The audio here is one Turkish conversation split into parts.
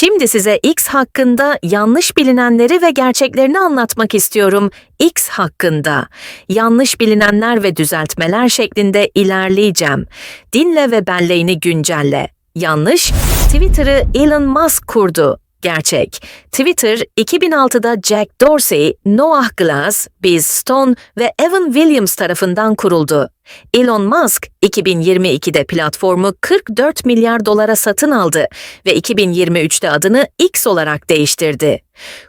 Şimdi size X hakkında yanlış bilinenleri ve gerçeklerini anlatmak istiyorum. X hakkında yanlış bilinenler ve düzeltmeler şeklinde ilerleyeceğim. Dinle ve belleğini güncelle. Yanlış, Twitter'ı Elon Musk kurdu. Gerçek. Twitter 2006'da Jack Dorsey, Noah Glass, Biz Stone ve Evan Williams tarafından kuruldu. Elon Musk 2022'de platformu 44 milyar dolara satın aldı ve 2023'te adını X olarak değiştirdi.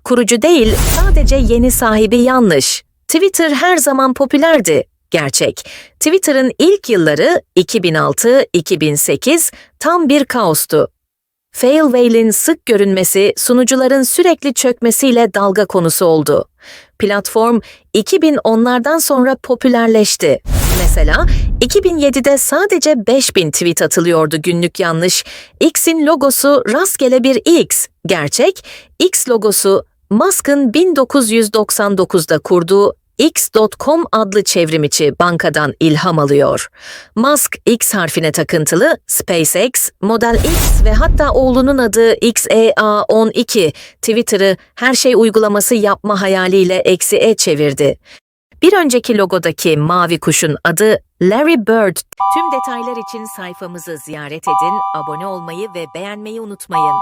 Kurucu değil, sadece yeni sahibi yanlış. Twitter her zaman popülerdi. Gerçek. Twitter'ın ilk yılları 2006-2008 tam bir kaostu. Fail whale'in sık görünmesi sunucuların sürekli çökmesiyle dalga konusu oldu. Platform 2010'lardan sonra popülerleşti. Mesela 2007'de sadece 5000 tweet atılıyordu günlük yanlış. X'in logosu rastgele bir X. Gerçek, X logosu Musk'ın 1999'da kurduğu X.com adlı çevrimiçi bankadan ilham alıyor. Musk X harfine takıntılı SpaceX, Model X ve hatta oğlunun adı XEA12 Twitter'ı her şey uygulaması yapma hayaliyle eksi E çevirdi. Bir önceki logodaki mavi kuşun adı Larry Bird. Tüm detaylar için sayfamızı ziyaret edin, abone olmayı ve beğenmeyi unutmayın.